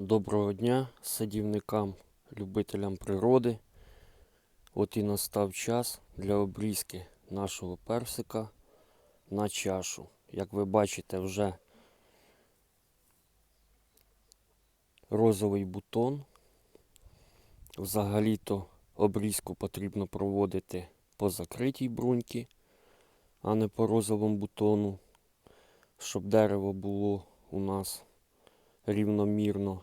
Доброго дня садівникам, любителям природи. От і настав час для обрізки нашого персика на чашу. Як ви бачите, вже розовий бутон. Взагалі-то обрізку потрібно проводити по закритій бруньці, а не по розовому бутону, щоб дерево було у нас рівномірно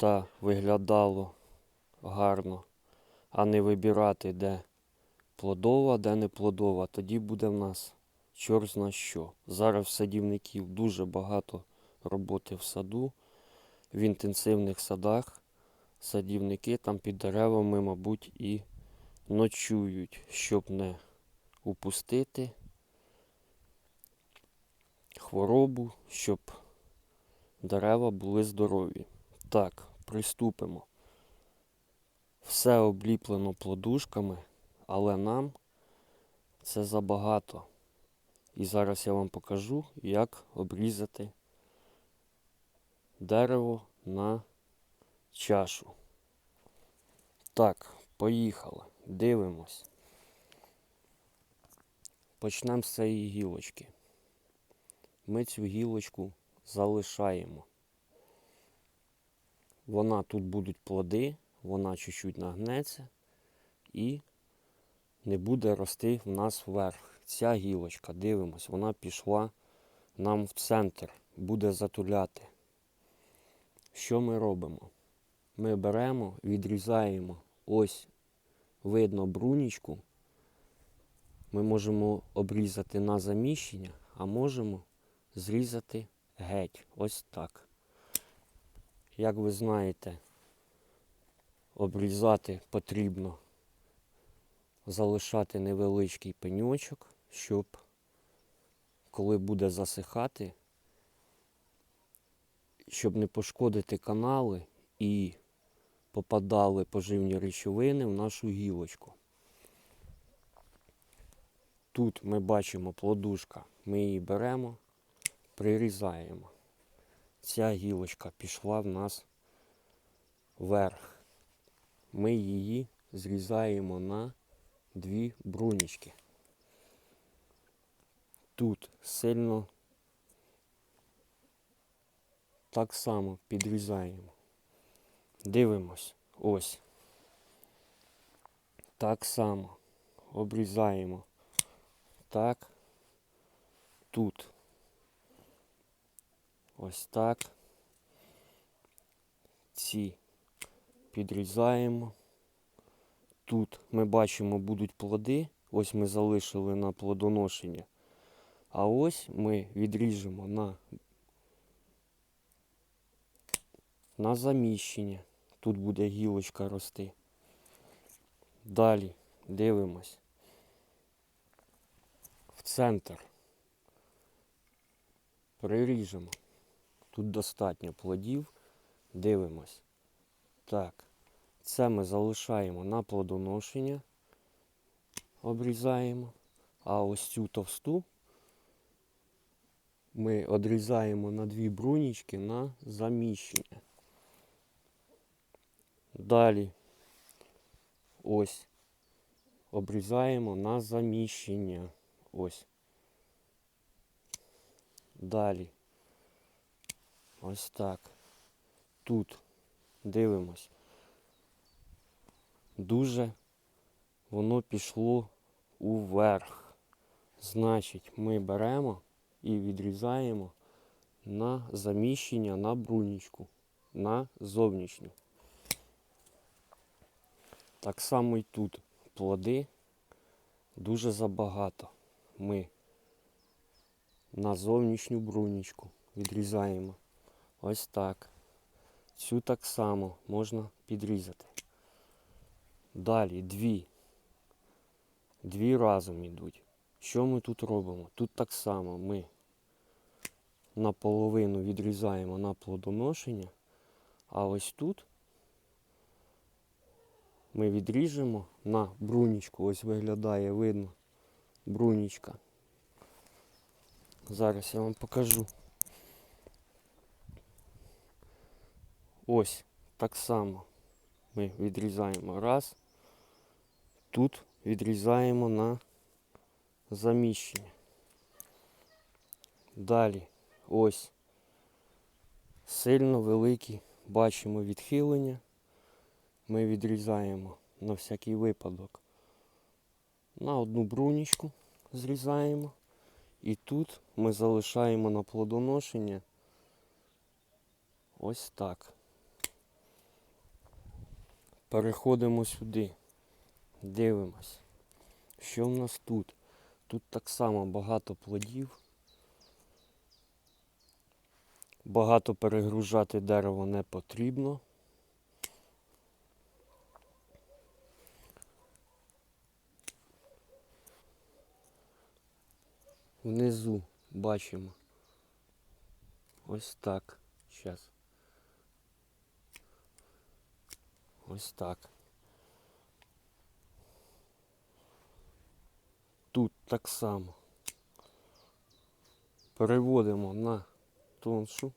та виглядало гарно, а не вибирати, де плодова, де не плодова. Тоді буде в нас чорт зна що. Зараз в садівників дуже багато роботи в саду, в інтенсивних садах. Садівники там під деревами, мабуть, і ночують, щоб не упустити хворобу, щоб дерева були здорові. Так, приступимо. Все обліплено плодушками, але нам це забагато. І зараз я вам покажу, як обрізати дерево на чашу. Так, поїхали. Дивимось. Почнемо з цієї гілочки. Ми цю гілочку залишаємо. Вона тут будуть плоди, вона чуть-чуть нагнеться і не буде рости в нас вверх. Ця гілочка, дивимось, вона пішла нам в центр, буде затуляти. Що ми робимо? Ми беремо, відрізаємо ось видно брунічку. Ми можемо обрізати на заміщення, а можемо зрізати геть. Ось так. Як ви знаєте, обрізати потрібно залишати невеличкий пеньочок, щоб коли буде засихати, щоб не пошкодити канали і попадали поживні речовини в нашу гілочку. Тут ми бачимо плодушка, ми її беремо, прирізаємо ця гілочка пішла в нас вверх. Ми її зрізаємо на дві брунічки. Тут сильно так само підрізаємо. Дивимось. Ось. Так само обрізаємо. Так. Тут. Ось так. Ці підрізаємо. Тут ми бачимо будуть плоди. Ось ми залишили на плодоношення. А ось ми відріжемо на, на заміщення. Тут буде гілочка рости. Далі дивимось. В центр. Приріжемо. Тут достатньо плодів. Дивимось. Так, це ми залишаємо на плодоношення, обрізаємо. А ось цю товсту ми одрізаємо на дві брунічки на заміщення. Далі ось обрізаємо на заміщення. Ось. Далі. Ось так. Тут дивимось. Дуже воно пішло уверх. Значить, ми беремо і відрізаємо на заміщення на брунічку, на зовнішню. Так само і тут плоди дуже забагато. Ми на зовнішню брунічку відрізаємо. Ось так. Цю так само можна підрізати. Далі дві. Дві разом йдуть. Що ми тут робимо? Тут так само ми наполовину відрізаємо на плодоношення, а ось тут ми відріжемо на брунічку. Ось виглядає, видно, брунічка. Зараз я вам покажу. Ось так само ми відрізаємо раз. Тут відрізаємо на заміщення. Далі ось сильно великі бачимо відхилення. Ми відрізаємо на всякий випадок. На одну брунічку зрізаємо. І тут ми залишаємо на плодоношення ось так. Переходимо сюди. Дивимось. Що в нас тут? Тут так само багато плодів. Багато перегружати дерево не потрібно. Внизу бачимо. Ось так. Зараз. Ось так. Тут так само. Переводимо на тоншу.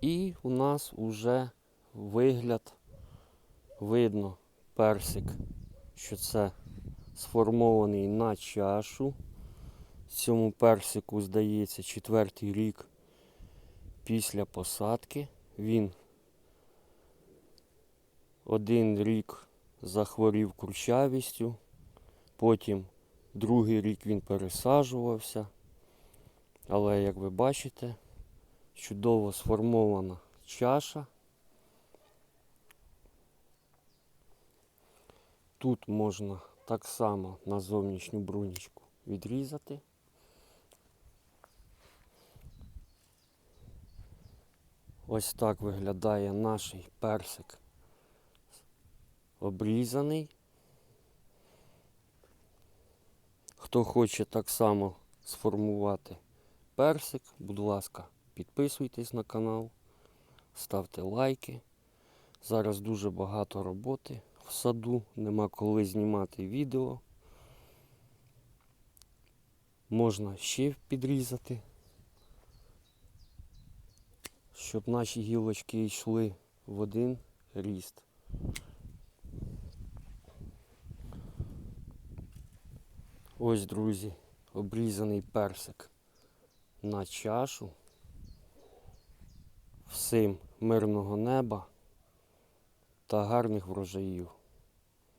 І у нас вже вигляд видно персик, що це сформований на чашу. Цьому персику, здається, четвертий рік після посадки. Він один рік захворів курчавістю, потім другий рік він пересаджувався. Але, як ви бачите, чудово сформована чаша. Тут можна так само на зовнішню брунічку відрізати. Ось так виглядає наш персик обрізаний. Хто хоче так само сформувати персик, будь ласка, підписуйтесь на канал, ставте лайки. Зараз дуже багато роботи в саду, нема коли знімати відео. Можна ще підрізати, щоб наші гілочки йшли в один ріст. Ось, друзі, обрізаний персик на чашу. Всім мирного неба та гарних врожаїв.